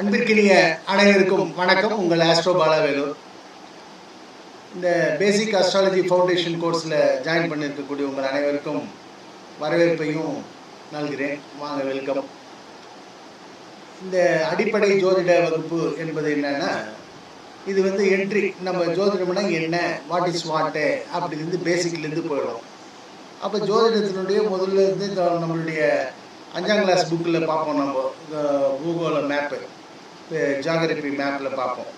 அன்பிற்கினிய அனைவருக்கும் வணக்கம். உங்கள் ஆஸ்ட்ரோ பாலாவேலு இந்த பேசிக் அஸ்ட்ராலஜி ஃபவுண்டேஷன் கோர்ஸில் ஜாயின் பண்ணியிருக்கக்கூடிய உங்கள் அனைவருக்கும் வரவேற்பையும் நல்கிறேன். வாங்க வெல்கம் இந்த அடிப்படை ஜோதிட வகுப்பு என்பது என்னன்னா இது வந்து என்ட்ரி நம்ம ஜோதிடம்னா என்ன வாட் இஸ் வாட்டு அப்படிலேருந்து பேசிக்லேருந்து போயிடும் அப்போ ஜோதிடத்தினுடைய முதல்ல இருந்து நம்மளுடைய அஞ்சாம் கிளாஸ் புக்கில் பார்ப்போம் நம்ம. இந்த பூகோள மேப்பு ஜாகிரபி மேப்பில் பார்ப்போம்.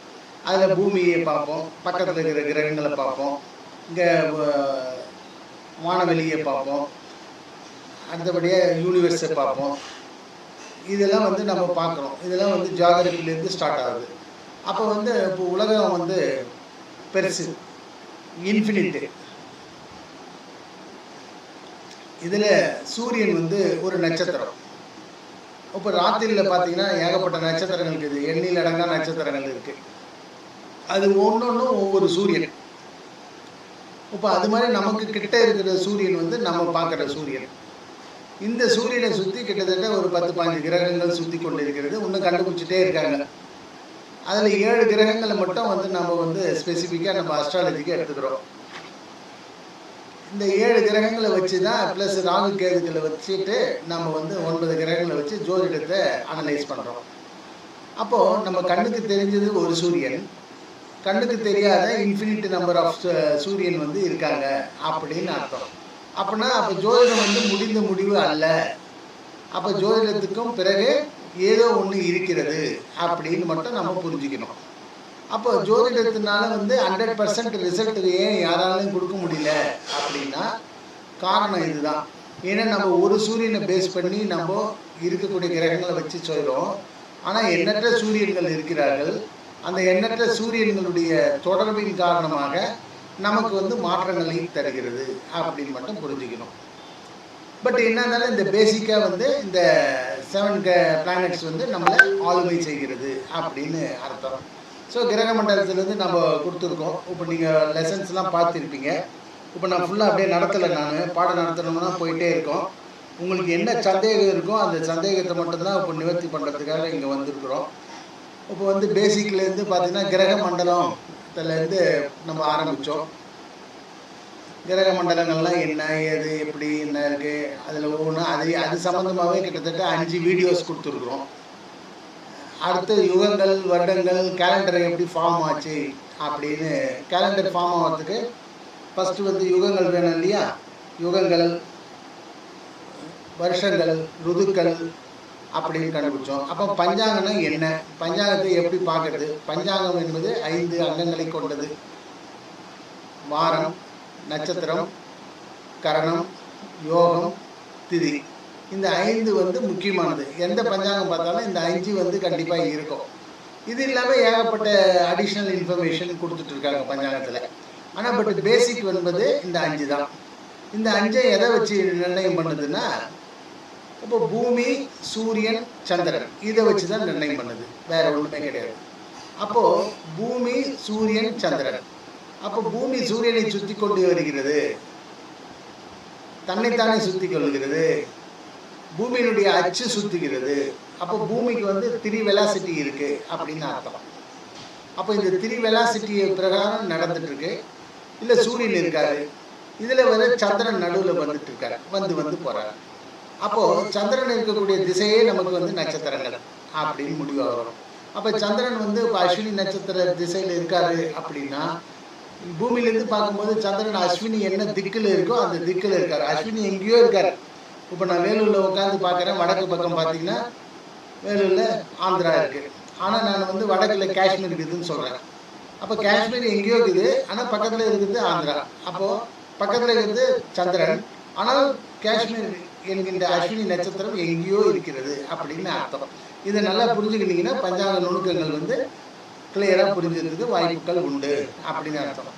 அதில் பூமியை பார்ப்போம் பக்கத்தில் இருக்கிற கிரகங்களை பார்ப்போம் இங்கே வானவெளியை பார்ப்போம் அடுத்தபடியாக யூனிவர்ஸை பார்ப்போம். இதெல்லாம் வந்து நம்ம பார்க்குறோம். இதெல்லாம் வந்து ஜாகிரபிலேருந்து ஸ்டார்ட் ஆகுது. அப்போ வந்து இப்போ உலகம் வந்து பெருசு. இன்ஃபினிட்டு இதில் சூரியன் வந்து ஒரு நட்சத்திரம். இப்போ ராத்திரியில் பார்த்தீங்கன்னா ஏகப்பட்ட நட்சத்திரங்கள் இருக்குது எண்ணில் அடங்கா நட்சத்திரங்கள் இருக்குது அது ஒன்றொன்றும் ஒவ்வொரு சூரியன். இப்போ அது மாதிரி நமக்கு கிட்ட இருக்கிற சூரியன் வந்து நம்ம பார்க்குற சூரியன். இந்த சூரியனை சுற்றி கிட்டத்தட்ட ஒரு பத்து பாஞ்சு கிரகங்கள் சுற்றி கொண்டு இருக்கிறது இன்னும் கண்டுபிடிச்சிட்டே இருக்காங்க. அதில் ஏழு கிரகங்களை மட்டும் வந்து நம்ம வந்து ஸ்பெசிஃபிக்காக நம்ம அஸ்ட்ராலஜிக்கு எடுத்துக்கிறோம். இந்த ஏழு கிரகங்களை வச்சு தான் ப்ளஸ் ராகு கேதுகளை வச்சுட்டு நம்ம வந்து ஒன்பது கிரகங்களை வச்சு ஜோதிடத்தை அனலைஸ் பண்ணுறோம் அப்போது நம்ம கண்ணுக்கு தெரிஞ்சது ஒரு சூரியன். கண்ணுக்கு தெரியாத இன்ஃபினிட் நம்பர் ஆஃப் சூரியன் வந்து இருக்காங்க அப்படின்னு அர்த்தம். அப்படின்னா அப்போ ஜோதிடம் வந்து முடிந்த முடிவு அல்ல. அப்போ ஜோதிடத்துக்கும் பிறகு ஏதோ ஒன்று இருக்கிறது அப்படின்னு மட்டும் நம்ம புரிஞ்சுக்கணும். அப்போ ஜோதிடத்தினால வந்து ஹண்ட்ரட் பர்சன்ட் ரிசல்ட் ஏன் யாராலையும் கொடுக்க முடியல அப்படின்னா காரணம் இதுதான். ஏன்னா நம்ம ஒரு சூரியனை பேஸ் பண்ணி நம்ம இருக்கக்கூடிய கிரகங்களை வச்சு சொல்கிறோம் ஆனால் எண்ணற்ற சூரியன்கள் இருக்கிறார்கள். அந்த எண்ணற்ற சூரியன்களுடைய தொடர்பின் காரணமாக நமக்கு வந்து மாற்றங்களை தருகிறது அப்படின்னு மட்டும் புரிஞ்சுக்கணும். பட் என்ன இருந்தாலும் இந்த பேசிக்காக வந்து இந்த செவன் பிளானட்ஸ் வந்து நம்மளை ஆளுமை செய்கிறது அப்படின்னு அர்த்தம். ஸோ கிரக மண்டலத்துலேருந்து நம்ம கொடுத்துருக்கோம். இப்போ நீங்கள் லெசன்ஸ்லாம் பார்த்துருப்பீங்க. இப்போ நான் ஃபுல்லாக அப்படியே நடத்தலை நான். பாடம் நடத்தணும்னா போயிட்டே இருக்கோம். உங்களுக்கு என்ன சந்தேகம் இருக்கோ அந்த சந்தேகத்தை மட்டும்தான் இப்போ நிவர்த்தி பண்ணுறதுக்காக இங்கே வந்திருக்கிறோம். இப்போ வந்து பேசிக்லேருந்து பார்த்தீங்கன்னா கிரக மண்டலத்துலேருந்து நம்ம ஆரம்பித்தோம் கிரக மண்டலங்கள்லாம் என்ன ஏது எப்படி என்ன இருக்குது அதில் ஒவ்வொன்றும் அது அது சம்மந்தமாகவே கிட்டத்தட்ட அஞ்சு வீடியோஸ் கொடுத்துருக்குறோம். அடுத்து யுகங்கள் வருடங்கள் கேலண்டர் எப்படி ஃபார்ம் ஆச்சு அப்படின்னு கேலண்டர் ஃபார்ம் ஆகிறதுக்கு ஃபஸ்ட்டு வந்து யுகங்கள் வேணும் இல்லையா? யுகங்கள் வருஷங்கள் ருதுக்கள் அப்படின்னு கண்டுபிடிச்சோம். அப்போ பஞ்சாங்கம்னா என்ன? பஞ்சாங்கத்தை எப்படி பார்க்கறது? பஞ்சாங்கம் என்பது ஐந்து அங்கங்களை கொண்டது. வாரம் நட்சத்திரம் கரணம் யோகம் திதி. இந்த ஐந்து வந்து முக்கியமானது. எந்த பஞ்சாங்கம் பார்த்தாலும் இந்த அஞ்சு வந்து கண்டிப்பாக இருக்கும். இது இல்லாமல் ஏகப்பட்ட அடிஷ்னல் இன்ஃபர்மேஷன் கொடுத்துட்டு இருக்காங்க பஞ்சாங்கத்தில். ஆனால் பட் பேசிக் என்பது இந்த அஞ்சு தான். இந்த அஞ்சை எதை வச்சு நிர்ணயம் பண்ணுதுன்னா இப்போ பூமி சூரியன் சந்திரன். இதை வச்சு தான் நிர்ணயம் பண்ணுது. வேற ஒன்றுமே கிடையாது. அப்போது பூமி சூரியன் சந்திரன். அப்போ பூமி சூரியனை சுற்றி கொண்டு வருகிறது. தன்னைத்தானே சுற்றி கொள்கிறது. பூமியினுடைய அச்சு சுத்துகிறது. அப்போ பூமிக்கு வந்து த்ரீ வெலாசிட்டி இருக்கு அப்படின்னு அர்த்தம். அப்போ இந்த த்ரீ வெலாசிட்டி பிரகாரம் நடந்துட்டு இருக்கு இல்லை சூரியன் இருக்காரு. இதில் வந்து சந்திரன் நடுவில் வந்துட்டு இருக்காரு வந்து வந்து போறாரு. அப்போ சந்திரன் இருக்கக்கூடிய திசையே நமக்கு வந்து நட்சத்திரங்கள் அப்படின்னு முடிவாக வரும் அப்போ சந்திரன் வந்து இப்போ அஸ்வினி நட்சத்திர திசையில் இருக்காரு அப்படின்னா பூமியிலேருந்து பார்க்கும்போது சந்திரன் அஸ்வினி என்ன திக்கில் இருக்கோ அந்த திக்கில் இருக்காரு. அஸ்வினி எங்கேயோ இருக்காரு. இப்போ நான் வேலூரில் உட்காந்து பார்க்குறேன் வடக்கு பக்கம் பார்த்தீங்கன்னா வேலூரில் ஆந்திரா இருக்குது ஆனால் நான் வந்து வடக்கில் காஷ்மீர் இருக்குதுன்னு சொல்கிறேன் அப்போ காஷ்மீர் எங்கேயோ இருக்குது ஆனால் பக்கத்தில் இருக்குது ஆந்திரா. அப்போது பக்கத்தில் இருக்குது சந்திரன். ஆனால் காஷ்மீர் என்கின்ற அஸ்வினி நட்சத்திரம் எங்கேயோ இருக்கிறது அப்படின்னு அர்த்தம். இதை நல்லா புரிஞ்சுக்கிட்டீங்கன்னா பஞ்சாங்க நுணுக்கங்கள் வந்து கிளியராக புரிஞ்சுக்கிறதுக்கு வாய்ப்புகள் உண்டு அப்படின்னு அர்த்தம்.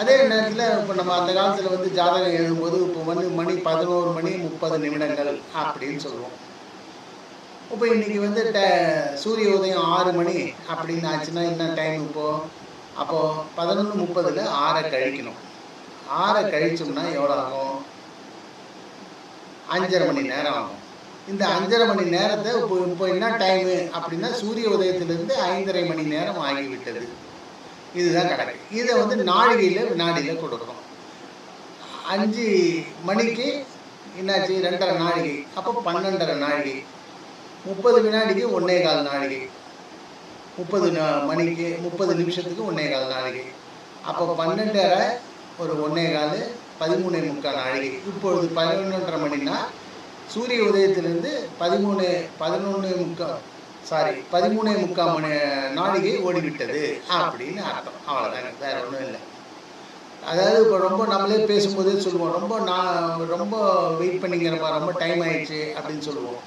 அதே நேரத்தில் இப்போ நம்ம அந்த காலத்தில் வந்து ஜாதகம் எழுதும்போது இப்போ வந்து மணி பதினோரு மணி முப்பது நிமிடங்கள் அப்படின்னு சொல்லுவோம். இப்போ இன்றைக்கி வந்து ட சூரிய உதயம் ஆறு மணி அப்படின்னு ஆச்சுன்னா என்ன டைம் இப்போது அப்போது பதினொன்று முப்பதில் ஆறை கழிக்கணும். ஆறை கழிச்சோம்னா எவ்வளோ ஆகும்? அஞ்சரை மணி நேரம் ஆகும். இந்த அஞ்சரை மணி நேரத்தை இப்போ இப்போ என்ன டைமு அப்படின்னா சூரிய உதயத்திலிருந்து ஐந்தரை மணி நேரம் ஆகிவிட்டது. இதுதான் கணக்கு. இதை வந்து நாழிகையில் வினாடியில் கொடுக்கும் அஞ்சு மணிக்கு என்னாச்சு? ரெண்டரை நாழிகை அப்போ பன்னெண்டரை நாழிகை முப்பது வினாடிக்கு ஒன்னே கால் நாழிகை முப்பது நா- மணிக்கு முப்பது நிமிஷத்துக்கு ஒன்னே கால் நாழிகை அப்போ பன்னெண்டரை ஒரு ஒன்னே கால் பதிமூணே முக்கால் நாழிகை இப்பொழுது பதினொன்றரை மணினா சூரிய உதயத்திலிருந்து பதிமூணு பதினொன்று முக்கால் சாரி பதிமூணே முக்கால் மணி நாழிகை ஓடிவிட்டது அப்படின்னு அர்த்தம். அவ்வளோதாங்க வேற ஒன்றும் இல்லை. அதாவது இப்போ ரொம்ப நம்மளே பேசும்போதே சொல்லுவோம். ரொம்ப நான் ரொம்ப வெயிட் பண்ணிக்கிறப்பா ரொம்ப டைம் ஆயிடுச்சு அப்படின்னு சொல்லுவோம்.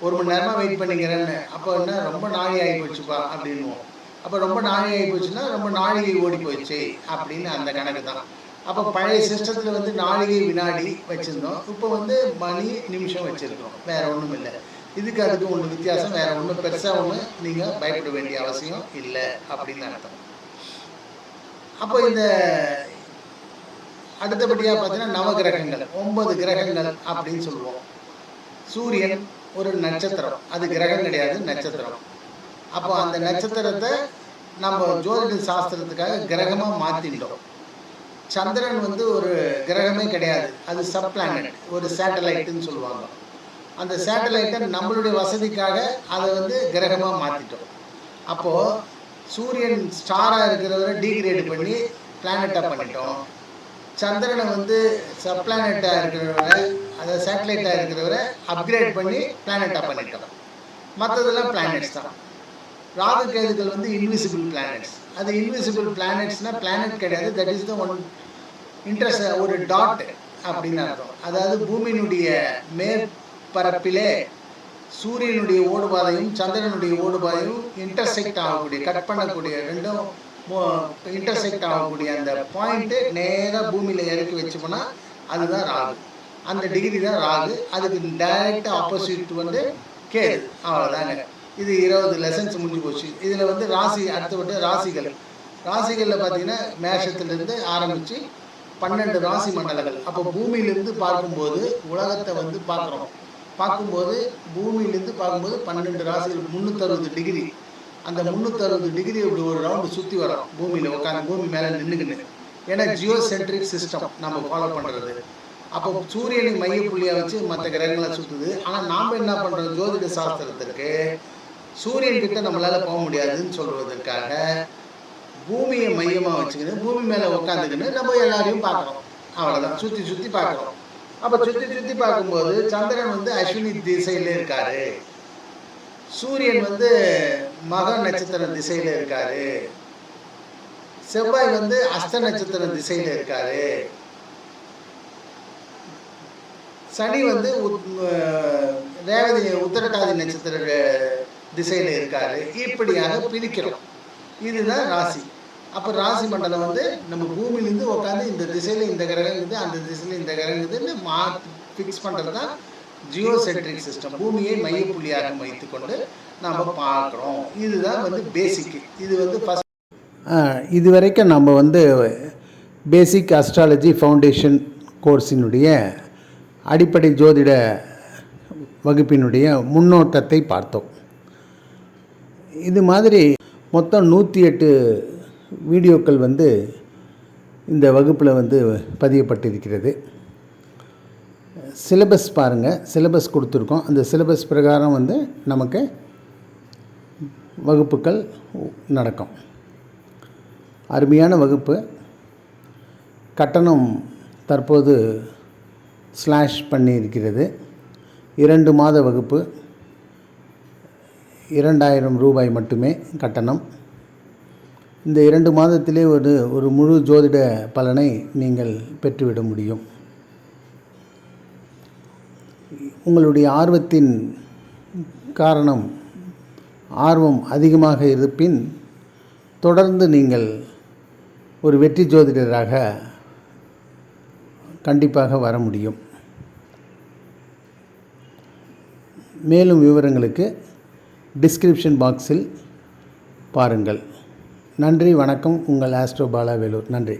ஒரு மணி நேரமாக வெயிட் பண்ணிக்கிறேன்னு. அப்போ என்ன? ரொம்ப நாழி ஆகி போச்சுப்பா அப்படின்னுவோம் அப்போ ரொம்ப நாழி ஆகி போச்சுன்னா ரொம்ப நாழிகை ஓடி போயிடுச்சு அப்படின்னு அந்த கணக்கு தான். அப்போ பழைய சிஸ்டத்தில் வந்து நாழிகை வினாடி வச்சுருந்தோம். இப்போ வந்து மணி நிமிஷம் வச்சுருக்கோம் வேற ஒன்றும் இல்லை. இதுக்கு அதுக்கு ஒன்று வித்தியாசம் வேற ஒன்றும் பெருசாக ஒன்று நீங்கள் பயப்பட வேண்டிய அவசியம் இல்லை அப்படின்னு அர்த்தம். அப்போ இந்த அடுத்தபடியாக பார்த்தீங்கன்னா நவகிரகங்கள் ஒன்பது கிரகங்கள் அப்படின்னு சொல்லுவோம். சூரியன் ஒரு நட்சத்திரம். அது கிரகம் கிடையாது நட்சத்திரம். அப்போ அந்த நட்சத்திரத்தை நம்ம ஜோதிட சாஸ்திரத்துக்காக கிரகமாக மாற்றிட்டோம் சந்திரன் வந்து ஒரு கிரகமே கிடையாது. அது சப் பிளானட் ஒரு சேட்டலைட்டுன்னு சொல்லுவாங்க. அந்த சேட்டலைட்டை நம்மளுடைய வசதிக்காக அதை வந்து கிரகமாக மாற்றிட்டோம் அப்போது சூரியன் ஸ்டாராக இருக்கிறவரை டீக்ரேட் பண்ணி பிளானட்டாக பண்ணிட்டோம். சந்திரனை வந்து சப் பிளானட்டாக இருக்கிறவரை அதாவது சேட்டலைட்டாக இருக்கிறவரை அப்கிரேட் பண்ணி பிளானட்டாக பண்ணிட்டோம். மற்றதெல்லாம் பிளானட்ஸ் தான். ராகு கேதுகள் வந்து இன்விசிபிள் பிளானட்ஸ் அது இன்விசிபிள் பிளானட்ஸ்னா பிளானட் கிடையாது. That is the one interest ஒரு டாட் அப்படின்னு அர்த்தம். அதாவது பூமியினுடைய மேற்பரப்பிலே சூரியனுடைய ஓடுபாதையும் சந்திரனுடைய ஓடுபாதையும் இன்டர்செக்ட் ஆகக்கூடிய கட் பண்ணக்கூடிய ரெண்டும் இன்டர்செக்ட் ஆகக்கூடிய அந்த பாயிண்ட்டு நேராக பூமியில் இறக்கி வச்சோம்னா அதுதான் ராகு. அந்த டிகிரி தான் ராகு. அதுக்கு டைரக்ட் ஆப்போசிட் வந்து கேது. அவ்வளோதாங்க இது இருபது லெசன்ஸ் முடிஞ்சு போச்சு. இதில் வந்து ராசி அடுத்தபட்டு ராசிகள். ராசிகளில் பார்த்தீங்கன்னா மேஷத்துலேருந்து ஆரம்பித்து பன்னெண்டு ராசி மண்டலங்கள். அப்போ பூமியிலேருந்து பார்க்கும்போது உலகத்தை வந்து பார்க்குறோம். பார்க்கும்போது பூமியிலேருந்து பார்க்கும்போது பன்னெண்டு ராசிகள் முந்நூற்றறுபது டிகிரி அந்த முந்நூற்றறுபது டிகிரி இப்படி ஒரு ரவுண்டு சுற்றி வரோம். பூமியில் உட்காந்து பூமி மேலே நின்றுக்கின்னு ஏன்னா ஜியோ சென்ட்ரிக் சிஸ்டம் நம்ம ஃபாலோ பண்ணுறது அப்போ சூரியனை மையப்புள்ளியாக வச்சு மற்ற கிரகங்களை சுற்றுது ஆனால் நாம் என்ன பண்ணுறோம் ஜோதிட சாஸ்திரத்திற்கு சூரியன் கிட்ட நம்மளால் போக முடியாதுன்னு சொல்வதற்காக பூமியை மையமாக வச்சுக்கின்னு பூமி மேலே உட்காந்துக்கின்னு நம்ம எல்லாரையும் பார்க்குறோம். அவ்வளோதான் சுற்றி சுற்றி பார்க்குறோம். அப்போ சுற்றி சுற்றி பார்க்கும்போது சந்திரன் வந்து அஸ்வினி திசையில் இருக்காரு. சூரியன் வந்து மக நட்சத்திர திசையில் இருக்காரு. செவ்வாய் வந்து அஸ்த நட்சத்திர திசையில் இருக்காரு. சனி வந்து உத்- ரேவதி உத்தரட்டாதி நட்சத்திர திசையில் இருக்காரு. இப்படியாக பிரிக்கிறோம். இதுதான் ராசி. அப்போ ராசி மண்டலம் வந்து நம்ம பூமியிலேருந்து உட்காந்து இந்த திசையில் இந்த கிரகம் இருக்குது அந்த திசையில் இந்த கிரகம் இருக்குதுன்னு மா ஃபிக்ஸ் பண்ணுறது தான் ஜியோசென்ட்ரிக் சிஸ்டம் பூமியை மையப்புள்ளியாக வைத்துக்கொண்டு நாம் பார்க்குறோம். இதுதான் வந்து பேசிக் இது வந்து ஃபஸ்ட் இது வரைக்கும் நம்ம வந்து பேசிக் அஸ்ட்ராலஜி ஃபவுண்டேஷன் கோர்ஸினுடைய அடிப்படை ஜோதிட வகுப்பினுடைய முன்னோட்டத்தை பார்த்தோம். இது மாதிரி மொத்தம் நூற்றி எட்டு வீடியோக்கள் வந்து இந்த வகுப்பில் வந்து பதியப்பட்டிருக்கிறது. சிலபஸ் பாருங்கள் சிலபஸ் கொடுத்துருக்கோம். அந்த சிலபஸ் பிரகாரம் வந்து நமக்கு வகுப்புகள் நடக்கும். அருமையான வகுப்பு. கட்டணம் தற்போது ஸ்லாஷ் பண்ணியிருக்கிறது. இரண்டு மாத வகுப்பு. இரண்டாயிரம் ரூபாய் மட்டுமே கட்டணம். இந்த இரண்டு மாதத்திலே ஒரு ஒரு முழு ஜோதிட பலனை நீங்கள் பெற்றுவிட முடியும். உங்களுடைய ஆர்வத்தின் காரணம் ஆர்வம் அதிகமாக இருப்பின் தொடர்ந்து நீங்கள் ஒரு வெற்றி ஜோதிடராக கண்டிப்பாக வர முடியும். மேலும் விவரங்களுக்கு டிஸ்கிரிப்ஷன் பாக்ஸில் பாருங்கள். நன்றி வணக்கம். உங்கள் ஆஸ்ட்ரோ பாலா வேலூர். நன்றி.